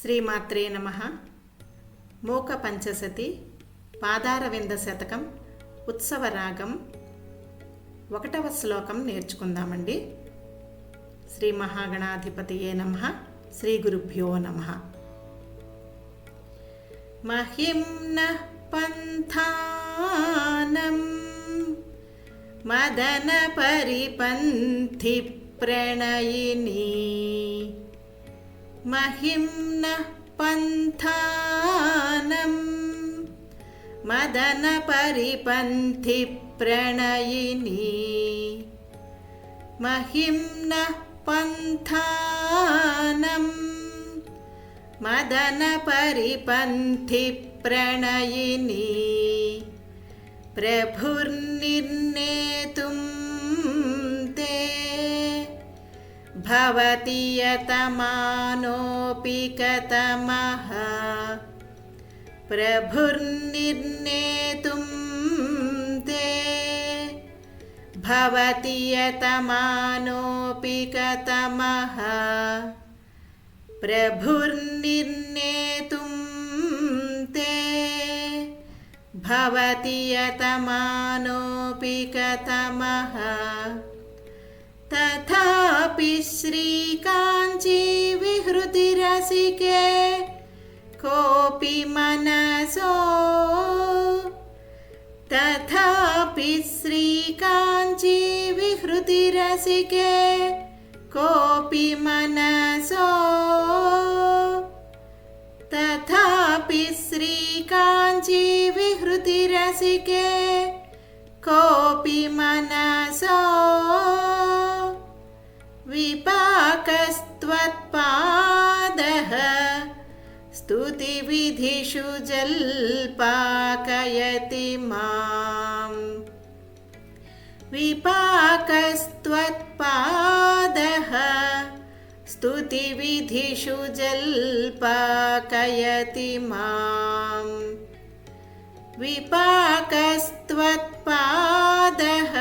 శ్రీమాత్రే నమ. మోక పంచసతి పాదారవింద శతకం ఉత్సవ రాగం. ఒకటవ శ్లోకం నేర్చుకుందామండి. శ్రీ మహాగణాధిపతియే నమ. శ్రీ గురుభ్యో నమ. మహింన పంథానం మదన పరిపంథి महिम्नः पन्थानं। मदनपरिपन्थिप्रणयिनी महिम्नः पन्थानं। मदनपरिपन्थिप्रणयिनी प्रभुर्निर्णेतुं भवति यतमानोऽपि कतमः। प्रभुर्निर्णेतुं ते। भवति यतमानोऽपि कतमः। प्रभुर्निर्णेतुं ते। भवति यतमानोऽपि कतमः। तथापि अपि श्रीकाञ्चीविहृतिरसिके कोऽपि मनसो तथापि कोऽपि मनसो तथापि कोऽपि मनसो स्तुतिविधिषु जल्पाकयति माम्। विपाकस्त्वत्पादः स्तुतिविधिषु जल्पाकयति माम्। विपाकस्त्वत्पादः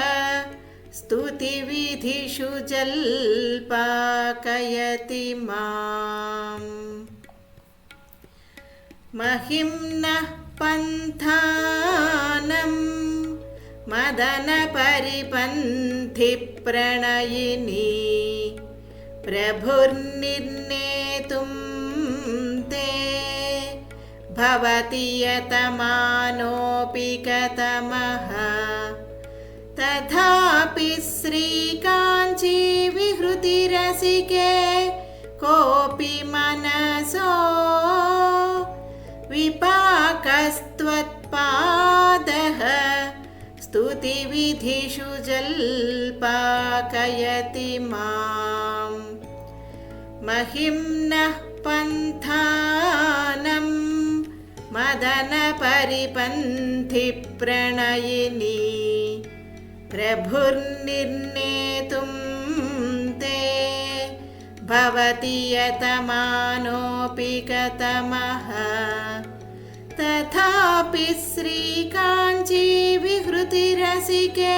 स्तुतिविधिषु जल्पाकयति माम् महिम्नः पन्थानं मदनपरिपन्थिप्रणयिनी प्रभुर्निर्णेतुं ते भवति यतमानोऽपि कतमः तथापि श्रीकाञ्ची विहृतिरसिके कोऽपि स्तुतिविधिषु जल्पाकयति माम्। महिम्नः पन्थानं मदनपरिपन्थिप्रणयिनी। प्रभुर्निर्णेतुं ते भवति यतमानोऽपि कतमः तथापि श्रीकाञ्ची विहृतिरसिके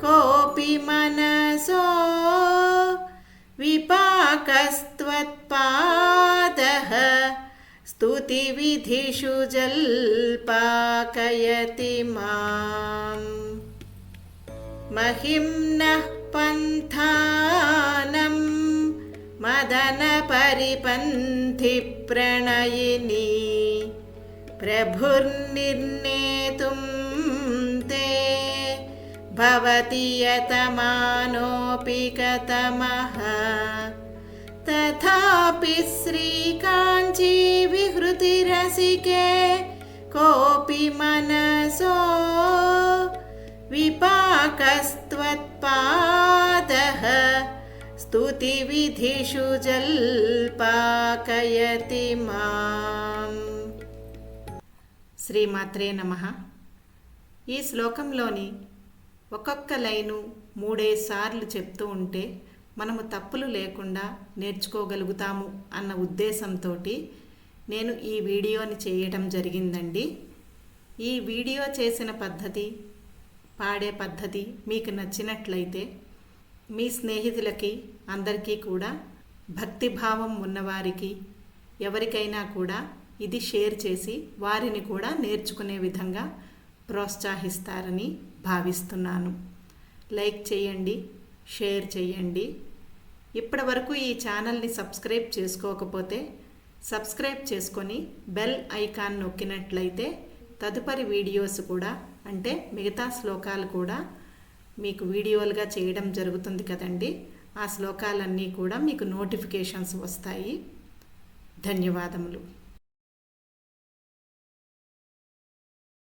कोऽपि मनसो विपाकस्त्वत्पादः स्तुतिविधिषु जल्पाकयति माम्। महिम्नः पन्थानं मदनपरिपन्थिप्रणयिनी। प्रभुर्निर्णेतुं ते भवति यतमानोऽपि कतमः। तथापि श्रीकाञ्ची विहृतिरसिके कोऽपि मनसो विपाकस्त्वत्पादः। स्तुतिविधिषु जल्पाकयति माम् శ్రీమాత్రే నమ. ఈ శ్లోకంలోని ఒక్కొక్క లైను మూడేసార్లు చెప్తూ ఉంటే మనము తప్పులు లేకుండా నేర్చుకోగలుగుతాము అన్న ఉద్దేశంతో నేను ఈ వీడియోని చేయటం జరిగిందండి. ఈ వీడియో చేసిన పద్ధతి పాడే పద్ధతి మీకు నచ్చినట్లయితే మీ స్నేహితులకి అందరికీ కూడా భక్తిభావం ఉన్నవారికి ఎవరికైనా కూడా ఇది షేర్ చేసి వారిని కూడా నేర్చుకునే విధంగా ప్రోత్సహిస్తారని భావిస్తున్నాను. లైక్ చేయండి షేర్ చేయండి. ఇప్పటి వరకు ఈ ఛానల్ని సబ్స్క్రైబ్ చేసుకోకపోతే సబ్స్క్రైబ్ చేసుకొని బెల్ ఐకాన్ నొక్కినట్లయితే తదుపరి వీడియోస్ కూడా అంటే మిగతా శ్లోకాలు కూడా మీకు వీడియోలుగా చేయడం జరుగుతుంది కదండి. ఆ శ్లోకాలన్నీ కూడా మీకు నోటిఫికేషన్స్ వస్తాయి. ధన్యవాదములు.